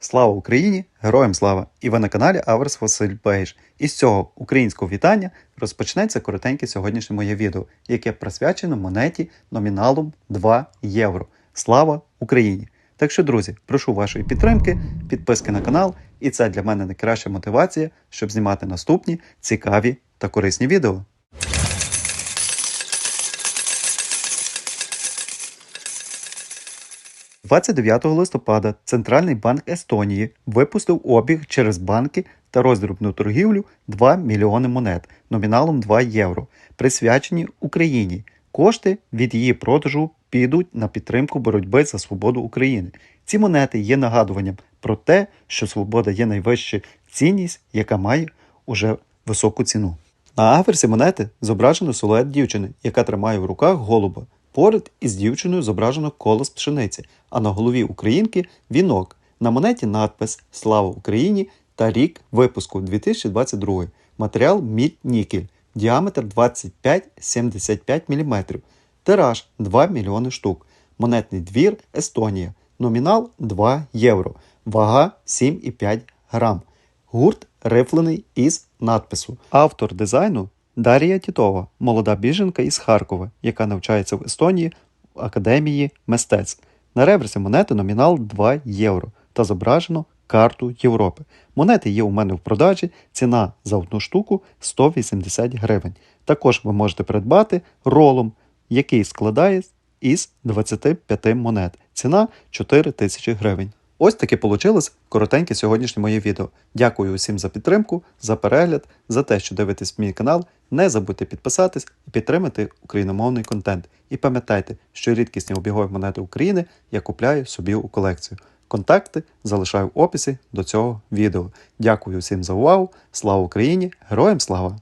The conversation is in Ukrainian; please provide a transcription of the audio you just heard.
Слава Україні! Героям слава! І ви на каналі Аверс Василь Бейш. І з цього українського вітання розпочнеться коротеньке сьогоднішнє моє відео, яке присвячено монеті номіналом 2 євро. Слава Україні! Так що, друзі, прошу вашої підтримки, підписки на канал, і це для мене найкраща мотивація, щоб знімати наступні цікаві та корисні відео. – 29 листопада Центральний банк Естонії випустив обіг через банки та роздрібну торгівлю 2 мільйони монет номіналом 2 євро, присвячені Україні. Кошти від її продажу підуть на підтримку боротьби за свободу України. Ці монети є нагадуванням про те, що свобода є найвища цінність, яка має уже високу ціну. На аверсі монети зображено силует дівчини, яка тримає в руках голуба. Поряд із дівчиною зображено колос пшениці, а на голові українки вінок. На монеті надпис Слава Україні та рік випуску 2022. Матеріал мідь нікель, діаметр 25-75 мм, тираж 2 мільйони штук. Монетний двір Естонія. Номінал 2 євро. Вага 7,5 грам. Гурт рифлений із надпису. Автор дизайну Дарія Тітова, молода біженка із Харкова, яка навчається в Естонії в Академії мистецтв. На реверсі монети номінал 2 євро та зображено карту Європи. Монети є у мене в продажі, ціна за одну штуку 180 гривень. Також ви можете придбати ролом, який складає із 25 монет. Ціна 4 тисячі гривень. Ось таке вийшло коротеньке сьогоднішнє моє відео. Дякую усім за підтримку, за перегляд, за те, що дивитесь мій канал. Не забудьте підписатись і підтримати україномовний контент. І пам'ятайте, що рідкісні обігові монети України я купляю собі у колекцію. Контакти залишаю в описі до цього відео. Дякую всім за увагу. Слава Україні! Героям слава!